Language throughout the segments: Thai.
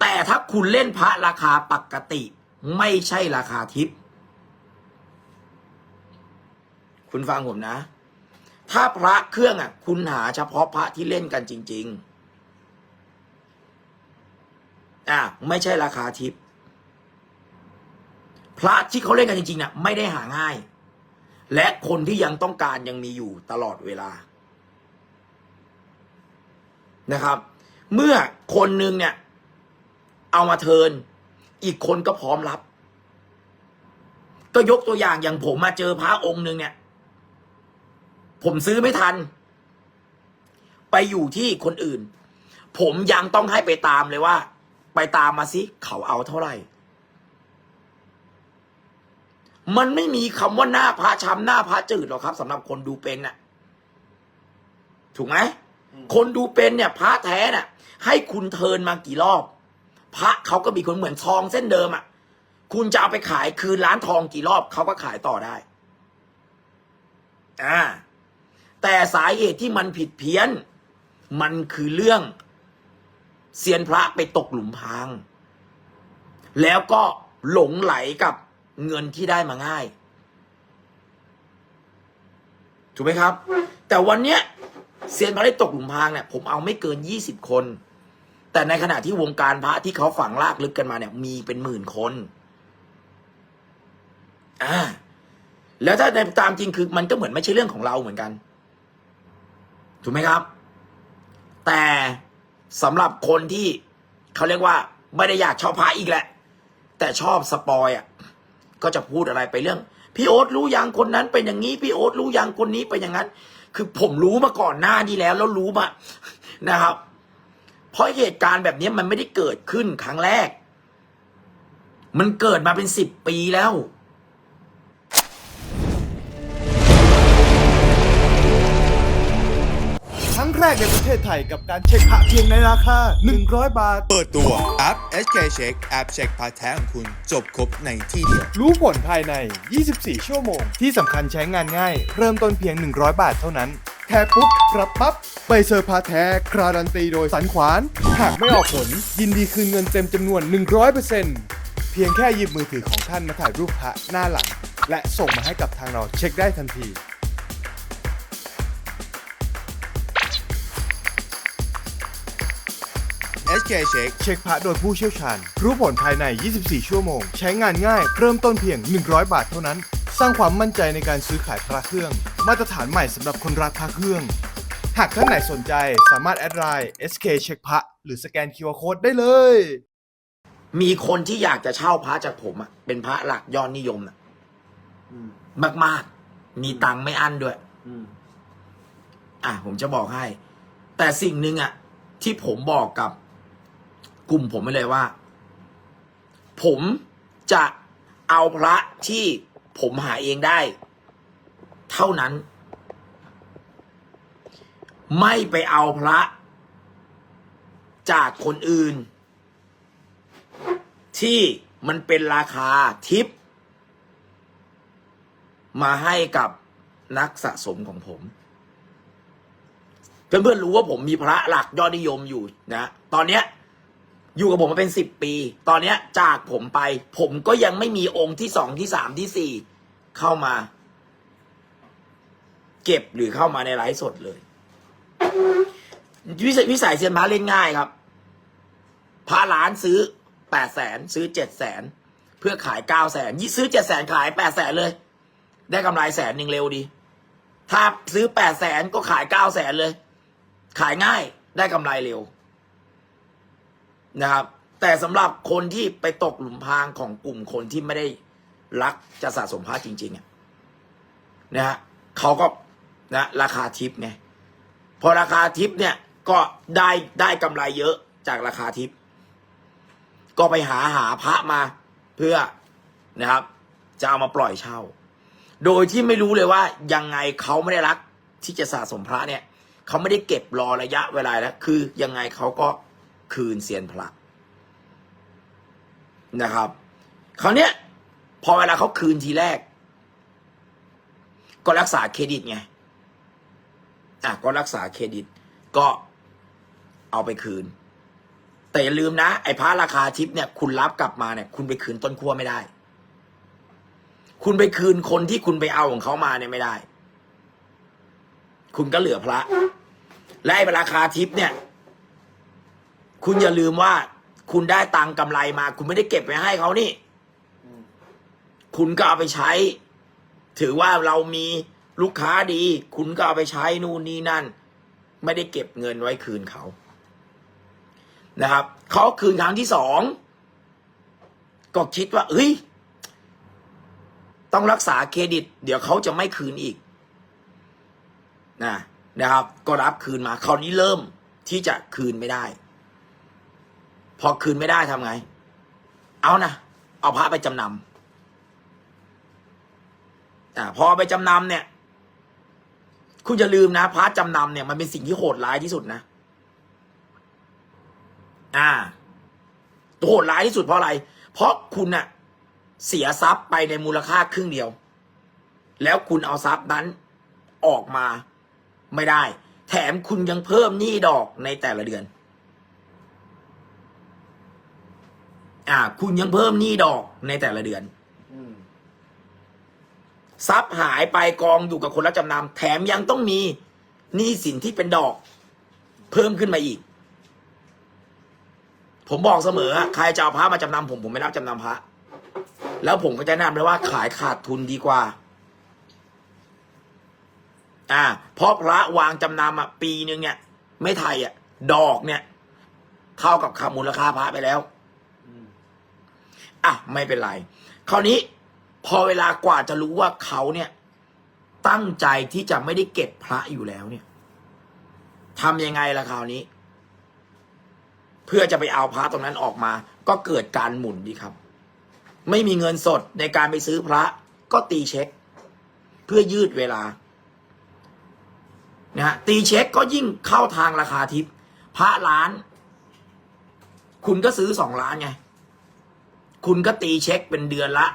แต่ถ้าคุณเล่นพระราคาปกติ ไม่ใช่ราคาทิปคุณฟังผมนะ ถ้าพระเครื่องอะ คุณหาเฉพาะพระที่เล่นกันจริง ๆ อะไม่ใช่ราคาทิปพระที่เขาเล่นกันจริงๆน่ะไม่ได้หาง่าย และคนที่ยังต้องการยังมีอยู่ตลอดเวลานะครับ เมื่อคนหนึ่งเนี่ย เอามาเทิร์นอีกคนก็พร้อมรับ ก็ยกตัวอย่างอย่างผมมาเจอพระองค์หนึ่งเนี่ย ผมซื้อไม่ทัน ไปอยู่ที่คนอื่น ผมยังต้องให้ไปตามเลยว่า ไปตามมาสิเขาเอาเท่าไหร่ มันไม่มีคำว่าหน้าพระช้ำหน้าพระจืดหรอกครับสำหรับคนดูเป็นน่ะ ถูกไหมคนดูเป็นเนี่ยพระแท้น่ะ ให้คุณเทิร์นมากี่รอบ พระเขาก็มีคนเหมือนทองเส้นเดิมอะ คุณจะเอาไปขายคืนร้านทองกี่รอบเขาก็ขายต่อได้อ่าแต่สาเหตุที่มันผิดเพี้ยน มันคือเรื่องเซียนพระไปตกหลุมพราง แล้วก็หลงไหลกับเงินที่ได้มาง่าย ถูกไหมครับ แต่วันเนี้ยเซียนพระได้ตกหลุมพรางเนี่ยผมเอาไม่เกินยี่สิบคน แต่ในขณะที่วงการพระที่เขาฝังลากลึกกันมาเนี่ย มีเป็นหมื่นคนอ่าแล้วถ้าในตามจริงคือมันก็เหมือนไม่ใช่เรื่องของเราเหมือนกัน ถูกไหมครับ แต่สำหรับคนที่เขาเรียกว่าไม่ได้อยากชอบพระอีกแหละ แต่ชอบสปอยอะก็จะพูดอะไรไปเรื่อง พี่โอ๊ตรู้ยังคนนั้นเป็นอย่างนี้ พี่โอ๊ตรู้ยังคนนี้เป็นอย่างนั้น คือผมรู้มาก่อนหน้านี้แล้วแล้วรู้มานะครับ เพราะเหตุการณ์แบบนี้มันไม่ได้เกิดขึ้นครั้งแรก มันเกิดมาเป็นสิบปีแล้วครั้งแรกในประเทศไทยกับการเช็คพระเพียงในราคา 100 บาท เปิดตัวแอป SK Check แอปเช็คพาร์ทแท้ของคุณจบครบในที่เดียว รู้ผลภายใน 24 ชั่วโมง ที่สำคัญใช้งานง่าย เริ่มต้นเพียง 100 บาทเท่านั้น แท้ปุ๊บรับปั๊บใบเซอร์พาแท้คราดันตีโดยสันขวาน หากไม่ออกผล ยินดีคืนเงินเต็มจำนวน 100%เพียงแค่หยิบมือถือของท่านมาถ่ายรูปพระหน้าหลัง และส่งมาให้กับทางเราเช็คได้ทันที SK Check เช็คพระโดยผู้เชี่ยวชาญ รู้ผลภายใน 24 ชั่วโมง ใช้งานง่าย เริ่มต้นเพียง 100 บาทเท่านั้น สร้างความมั่นใจในการซื้อขายพระเครื่อง มาตรฐานใหม่สำหรับคนรักพระเครื่อง หากท่านไหนสนใจสามารถแอดไลน์ SK เช็คพระหรือสแกน QR Code ได้เลย มีคนที่อยากจะเช่าพระจากผมอะเป็นพระหลักยอดนิยมนะมากๆมีตังค์ไม่อั้นด้วยอะผมจะบอกให้ แต่สิ่งหนึ่งอะที่ผมบอกกับกลุ่มผมไปเลยว่า ผมจะเอาพระที่ ผมหาเองได้ เท่านั้น ไม่ไปเอาพระ จากคนอื่น ที่มันเป็นราคาทิป มาให้กับนักสะสมของผมเพื่อนๆรู้ว่าผมมีพระหลักยอดนิยมอยู่นะ ตอนเนี้ย อยู่กับผมมาเป็นสิบปี ตอนเนี้ยจากผมไป ผมก็ยังไม่มีองค์ที่สองที่สามที่สี่เข้ามา เก็บหรือเข้ามาในไลฟ์สดเลยวิสัยวิสัยเซียนพระเล่นง่ายครับพระล้านซื้อแปดแสนซื้อเจ็ดแสนเพื่อขายเก้าแสนยี่ซื้อเจ็ดแสนขายแปดแสนเลย ได้กำไรแสนหนึ่งเร็วดี ถ้าซื้อแปดแสนก็ขายเก้าแสนเลย ขายง่ายได้กำไรเร็ว นะครับ แต่สำหรับคนที่ไปตกหลุมพรางของกลุ่มคนที่ไม่ได้รักจะสะสมพระจริงๆอะนะฮะเขาก็นะราคาทิปไงพอราคาทิปเนี่ยก็ได้ได้กำไรเยอะจากราคาทิป ก็ไปหาหาพระมาเพื่อนะครับ จะเอามาปล่อยเช่า โดยที่ไม่รู้เลยว่ายังไงเขาไม่ได้รักที่จะสะสมพระเนี่ยเขาไม่ได้เก็บรอระยะเวลาแล้วคือยังไงเขาก็ คืนเซียนพระนะครับคราวเนี้ยพอเวลาเขาคืนทีแรก ก็รักษาเครดิตไงอะก็รักษาเครดิต ก็เอาไปคืน แต่อย่าลืมนะ ไอ้พระราคาทิพย์เนี่ย คุณรับกลับมาเนี่ย คุณไปคืนต้นขั้วไม่ได้ คุณไปคืนคนที่คุณไปเอาของเขามาเนี่ยไม่ได้ คุณก็เหลือพระ และไอ้ราคาทิพย์เนี่ย คุณอย่าลืมว่า คุณได้ตังค์กำไรมา คุณไม่ได้เก็บไว้ให้เขานี่ คุณก็เอาไปใช้ ถือว่าเรามีลูกค้าดี คุณก็เอาไปใช้นู่นนี่นั่น ไม่ได้เก็บเงินไว้คืนเขา นะครับเขาคืนครั้งที่สองก็คิดว่าเอ้ย ต้องรักษาเครดิต เดี๋ยวเขาจะไม่คืนอีกนะนะครับ ก็รับคืนมาคราวนี้เริ่มที่จะคืนไม่ได้ อคืนไม่ได้ทำไง เอานะเอาพระไปจำนำอ่พอไปจำนำเนี่ย คุณอย่าลืมนะพระจำนำเนี่ยมันเป็นสิ่งที่โหดร้ายที่สุดนะ อ่าโหดร้ายที่สุดเพราะอะไร เพราะคุณน่ะ เสียทรัพย์ไปในมูลค่าครึ่งเดียว แล้วคุณเอาทรัพย์นั้นออกมาไม่ได้ แถมคุณยังเพิ่มหนี้ดอกในแต่ละเดือน อ่า คุณยังเพิ่มหนี้ดอกในแต่ละเดือนทรัพย์หายไปกองอยู่กับคนรับจำนำแถมยังต้องมีหนี้สินที่เป็นดอก เพิ่มขึ้นมาอีก ผมบอกเสมออะใครจะเอาพระมาจำนำผมผมไม่รับจำนำพระ แล้วผมก็จะแนะนำเลยว่าขายขาดทุนดีกว่า อ่า เพราะพระวางจำนำอะปีหนึ่งเนี่ย ไม่ไทยอะ ดอกเนี่ย เท่ากับคำมูลค่าพระไปแล้ว อะไม่เป็นไร คราวนี้พอเวลากว่าจะรู้ว่าเขาเนี่ย ตั้งใจที่จะไม่ได้เก็บพระอยู่แล้วเนี่ยทำยังไงล่ะคราวนี้ เพื่อจะไปเอาพระตรงนั้นออกมา ก็เกิดการหมุนดีครับ ไม่มีเงินสดในการไปซื้อพระก็ตีเช็ค เพื่อยืดเวลานะฮะตีเช็คก็ยิ่งเข้าทางราคาทิพย์พระล้าน คุณก็ซื้อสองล้านไง คุณก็ตีเช็คเป็นเดือนละ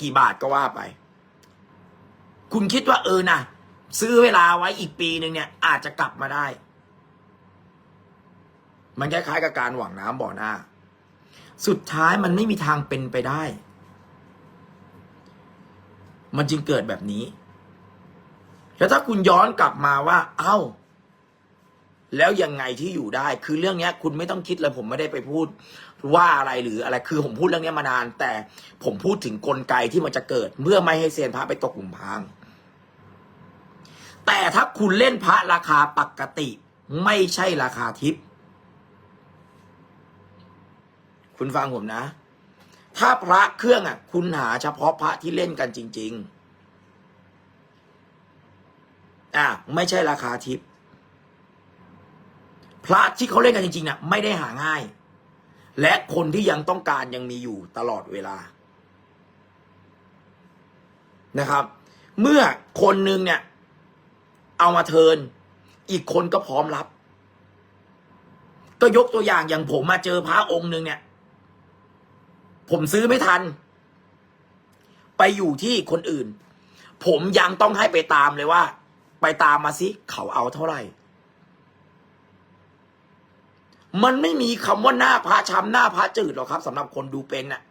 กี่บาทก็ว่าไป คุณคิดว่าเออนะซื้อเวลาไว้อีกปีหนึ่งเนี่ย อาจจะกลับมาได้ มันคล้ายๆกับการหวังน้ำบ่อหน้า สุดท้ายมันไม่มีทางเป็นไปได้ มันจึงเกิดแบบนี้ แล้วถ้าคุณย้อนกลับมาว่า เอ้าแล้วยังไงที่อยู่ได้ คือเรื่องนี้คุณไม่ต้องคิดเลยผมไม่ได้ไปพูด ว่าอะไรหรืออะไรคือผมพูดเรื่องนี้มานาน แต่ผมพูดถึงกลไกที่มันจะเกิด เมื่อไม่ให้เซียนพระไปตกหลุมพราง แต่ถ้าคุณเล่นพระราคาปกติ ไม่ใช่ราคาทิพย์คุณฟังผมนะ ถ้าพระเครื่องอะ คุณหาเฉพาะพระที่เล่นกันจริง ๆ อะไม่ใช่ราคาทิพย์พระที่เขาเล่นกันจริงๆน่ะไม่ได้หาง่าย และคนที่ยังต้องการยังมีอยู่ตลอดเวลานะครับ เมื่อคนหนึ่งเนี่ย เอามาเทิน อีกคนก็พร้อมรับ ก็ยกตัวอย่างอย่างผมมาเจอพระองค์หนึ่งเนี่ย ผมซื้อไม่ทัน ไปอยู่ที่คนอื่น ผมยังต้องให้ไปตามเลยว่า ไปตามมาสิ เขาเอาเท่าไหร่ มันไม่มีคำว่าหน้าพระช้ำหน้าพระจืดหรอกครับสำหรับคนดูเป็นน่ะ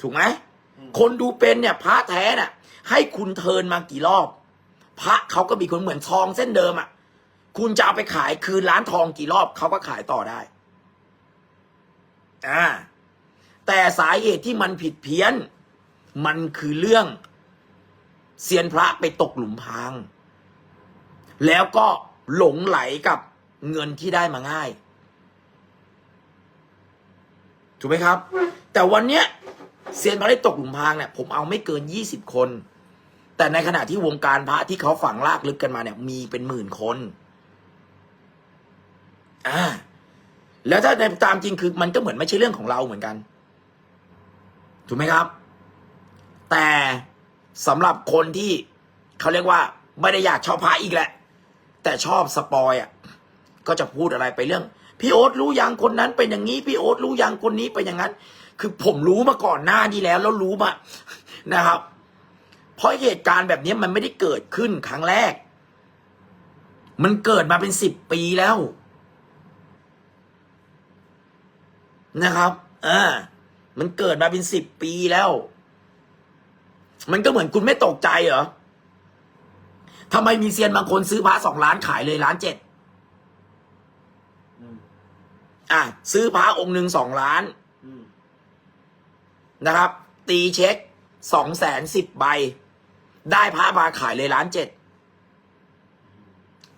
ถูกไหมคนดูเป็นเนี่ย พระแท้น่ะ ให้คุณเทิร์นมากี่รอบ พระเขาก็มีคนเหมือนทองเส้นเดิมอะ คุณจะเอาไปขายคืนร้านทองกี่รอบเขาก็ขายต่อได้อ่าแต่สาเหตุที่มันผิดเพี้ยน มันคือเรื่องเซียนพระไปตกหลุมพราง แล้วก็หลงไหลกับ เงินที่ได้มาง่าย ถูกไหมครับ แต่วันเนี้ยเซียนพระได้ตกหลุมพรางเนี่ยผมเอาไม่เกินยี่สิบคน แต่ในขณะที่วงการพระที่เขาฝังลากลึกกันมาเนี่ย มีเป็นหมื่นคนอ่าแล้วถ้าในตามจริงคือมันก็เหมือนไม่ใช่เรื่องของเราเหมือนกัน ถูกไหมครับ แต่สำหรับคนที่เขาเรียกว่า ไม่ได้อยากชอบพระอีกแหละ แต่ชอบสปอยอะ ก็จะพูดอะไรไปเรื่อง พี่โอ๊ตรู้ยังคนนั้นเป็นอย่างนี้ พี่โอ๊ตรู้ยังคนนี้เป็นอย่างนั้น คือผมรู้มาก่อนหน้านี้แล้ว แล้วรู้มานะครับ เพราะเหตุการณ์แบบนี้มันไม่ได้เกิดขึ้นครั้งแรก มันเกิดมาเป็นสิบปีแล้ว นะครับเอ่ามันเกิดมาเป็นสิบปีแล้ว มันก็เหมือนคุณไม่ตกใจเหรอทำไมมีเซียนบางคนซื้อพระสองล้านขายเลยล้านเจ็ด อืมอะซื้อพระองค์หนึ่งสองล้านอืมนะครับ ตีเช็คสองแสนสิบใบ ได้พระมาขายเลยล้านเจ็ด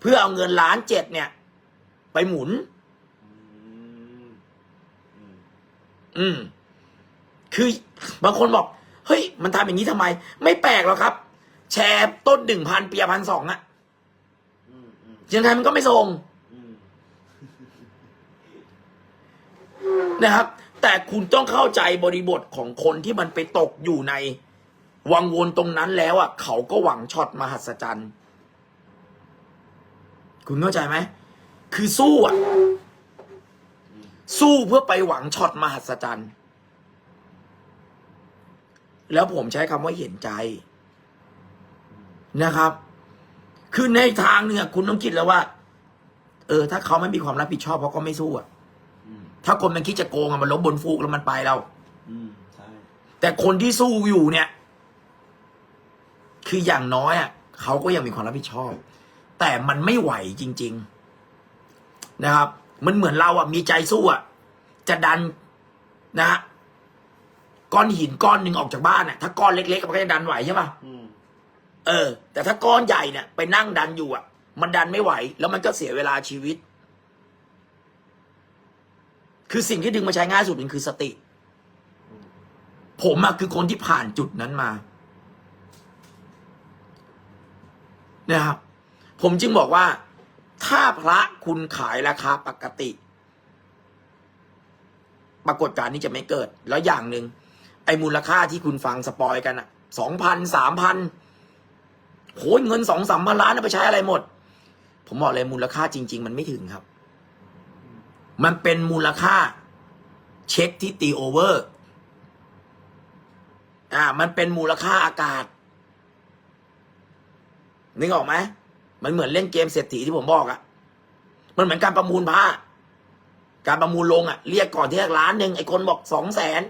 เพื่อเอาเงินล้านเจ็ดเนี่ย ไปหมุน อืมอืมอืมคือบางคนบอก เฮ้ย มันทำอย่างนี้ทำไม ไม่แปลกหรอกครับ แชร์ต้นหนึ่งพันเปียพันสองอะอืมอืมยังไงมันก็ไม่ส่ง อืม นะครับ แต่คุณต้องเข้าใจบริบทของคนที่มันไปตกอยู่ใน วังวนตรงนั้นแล้วอะเขาก็หวังช็อตมหัศจรรย์ คุณเข้าใจไหมคือสู้อะ สู้เพื่อไปหวังช็อตมหัศจรรย์ แล้วผมใช้คำว่าเห็นใจนะครับ คือในทางเนี่ยคุณต้องคิดแล้วว่า เออ ถ้าเขาไม่มีความรับผิดชอบเขาก็ไม่สู้อะ ถ้าคนมันคิดจะโกงอะมันล้มบนฟูกแล้วมันไปแล้วอืมใช่แต่คนที่สู้อยู่เนี่ย คืออย่างน้อยอะเขาก็ยังมีความรับผิดชอบ แต่มันไม่ไหวจริง ๆ นะครับ มันเหมือนเราอะมีใจสู้อะจะดันนะฮะก้อนหินก้อนหนึ่งออกจากบ้านอะถ้าก้อนเล็กๆมันก็จะดันไหวใช่ป่ะอืมเออ แต่ถ้าก้อนใหญ่เนี่ยไปนั่งดันอยู่อะมันดันไม่ไหว แล้วมันก็เสียเวลาชีวิต คือสิ่งที่ดึงมาใช้ง่ายสุดมันคือสติ ผมอะคือคนที่ผ่านจุดนั้นมานะครับ ผมจึงบอกว่า ถ้าพระคุณขายราคาปกติ ปรากฏการณ์นี้จะไม่เกิด แล้วอย่างหนึ่งไอ้มูลค่าที่คุณฟังสปอยกันอะสองพันสามพันโหยเงินสองสามพันล้านเอาไปใช้อะไรหมด ผมบอกเลยมูลค่าจริง ๆ มันไม่ถึงครับ มันเป็นมูลค่า เช็คที่ตีโอเวอร์ อ่า มันเป็นมูลค่าอากาศ นึกออกไหม มันเหมือนเล่นเกมเศรษฐีที่ผมบอกอะมันเหมือนการประมูลผ้า การประมูลลงอะเรียกก่อนที่แรกล้านหนึ่งไอ้คนบอกสองแสน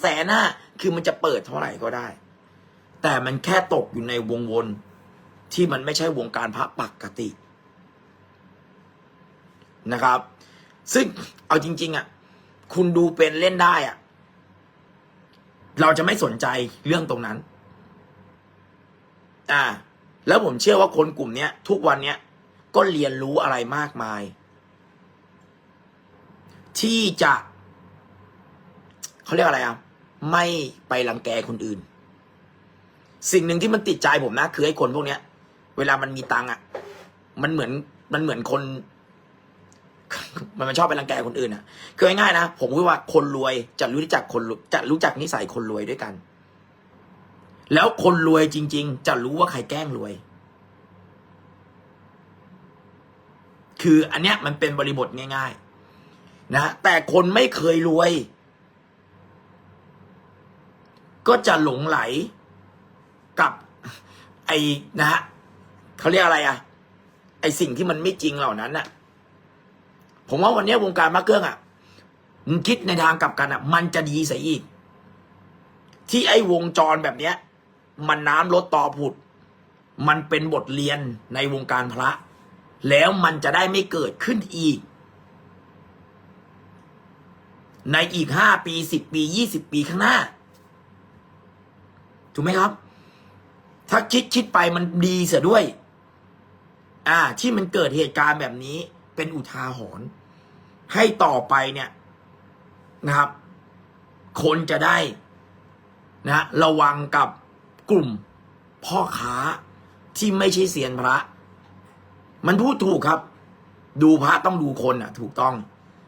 แสนห้าคือมันจะเปิดเท่าไหร่ก็ได้ แต่มันแค่ตกอยู่ในวงวนที่มันไม่ใช่วงการพระปกตินะครับ ซึ่งเอาจริง ๆอะคุณดูเป็นเล่นได้อะ เราจะไม่สนใจเรื่องตรงนั้น อ่า แล้วผมเชื่อว่าคนกลุ่มเนี้ย ทุกวันเนี้ยก็เรียนรู้อะไรมากมาย ที่จะเขาเรียกอะไรอะไม่ไปรังแกคนอื่น สิ่งหนึ่งที่มันติดใจผมนะ คือไอ้คนพวกเนี้ย เวลามันมีตังค์อะ มันเหมือนมันเหมือนคน มันมันชอบไปรังแกคนอื่นอะ คือง่ายๆนะ ผมคิดว่าคนรวยจะรู้จักคนจะรู้จักนิสัยคนรวยด้วยกัน แล้วคนรวยจริง ๆ จะรู้ว่าใครแกล้งรวย คืออันเนี้ยมันเป็นบริบทง่าย ๆ นะ แต่คนไม่เคยรวย ก็จะหลงไหลกับ ไอ้นะฮะเขาเรียกอะไรอะไอ้สิ่งที่มันไม่จริงเหล่านั้นน่ะ ผมว่าวันนี้วงการมาเครื่องอะมึงคิดในทางกลับกันอะ มันจะดีเสียอีก ที่ไอ้วงจรแบบเนี้ย มันน้ำลดต่อผุด มันเป็นบทเรียนในวงการพระ แล้วมันจะได้ไม่เกิดขึ้นอีก ในอีกห้าปีสิบปียี่สิบปีข้างหน้า ถูกไหมครับ ถ้าคิดคิดไปมันดีเสียด้วย อ่า ที่มันเกิดเหตุการณ์แบบนี้ เป็นอุทาหรณ์ให้ต่อไปเนี่ยนะครับ คนจะได้นะระวังกับกลุ่มพ่อค้าที่ไม่ใช่เซียนพระ มันพูดถูกครับ ดูพระต้องดูคนอะ ถูกต้อง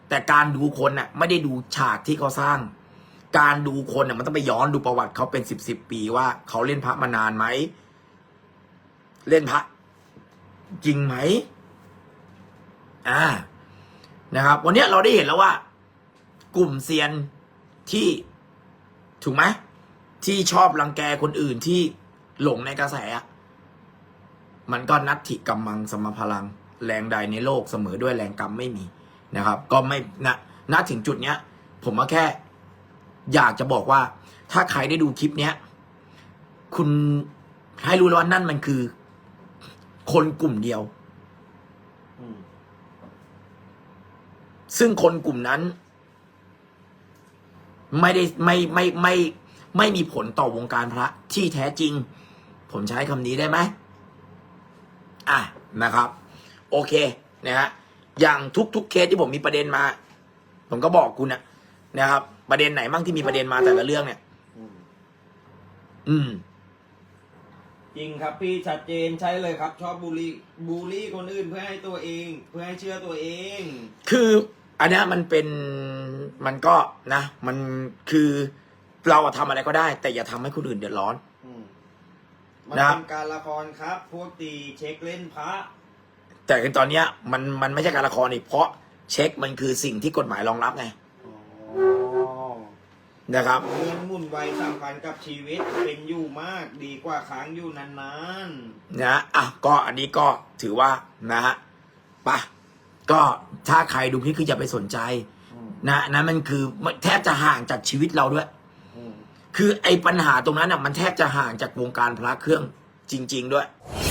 แต่การดูคนอะ ไม่ได้ดูฉากที่เขาสร้าง การดูคนอะมันต้องไปย้อนดูประวัติเขาเป็นสิบสิบปีว่าเขาเล่นพระมานานไหม เล่นพระจริงไหม อ่านะครับ วันนี้เราได้เห็นแล้วว่า กลุ่มเซียนที่ถูกไหมที่ชอบรังแกคนอื่นที่หลงในกระแสะมันก็นัตถิกรรมังสมพลัง แรงใดในโลกเสมอด้วยแรงกรรมไม่มีนะครับ ก็ไม่นะณถึงจุดเนี้ย ผมมาแค่ อยากจะบอกว่า ถ้าใครได้ดูคลิปเนี้ย คุณให้รู้แล้วว่านั่นมันคือ คนกลุ่มเดียว ซึ่งคนกลุ่มนั้น ไม่ได้ไม่ไม่ไม่ไม่ไม่มีผลต่อวงการพระที่แท้จริง ผมใช้คำนี้ได้ไหมอะนะครับ โอเคนะฮะอย่างทุกๆเคสที่ผมมีประเด็นมา ผมก็บอกคุณนะนะครับ ประเด็นไหนบ้างที่มีประเด็นมาแต่ละเรื่องเนี่ย อืมอืมจริงครับพี่ชัดเจนใช่เลยครับ ชอบบูลลี่บูลลี่คนอื่นเพื่อให้ตัวเอง เพื่อให้เชื่อตัวเอง คือ อันเนี้ยมันเป็นมันก็นะ มันคือเราอะทำอะไรก็ได้ แต่อย่าทำให้คนอื่นเดือดร้อน อืมมันนะครับเป็นการละครครับ พวกตีเช็คเล่นพระแต่คือตอนเนี้ยมันมันไม่ใช่การละครอีกเพราะเช็คมันคือสิ่งที่กฎหมายรองรับไงอ๋อนะครับ เงินหมุนไวสำคัญกับชีวิตเป็นอยู่มากดีกว่าค้างอยู่นานนะอะก็อันนี้ก็ถือว่านะฮะปะก็ ถ้าใครดูคลิปคืออย่าไปสนใจๆอืมนะนั้นมันคือแทบจะห่างจากชีวิตเราด้วยอืมคือไอ้ปัญหาตรงนั้นอะมันแทบจะห่างจากวงการพระเครื่องจริง ๆ ด้วย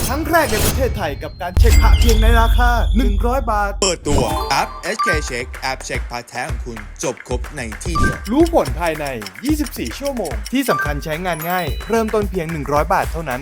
ครั้งแรกในประเทศไทยกับการเช็คพระเพียงในราคา 100 บาท เปิดตัวแอป SK Check แอปเช็คพาร์ทแท้ของคุณ จบครบในที่เดียว รู้ผลภายใน 24 ชั่วโมง ที่สำคัญใช้งานง่าย เริ่มต้นเพียง 100 บาทเท่านั้น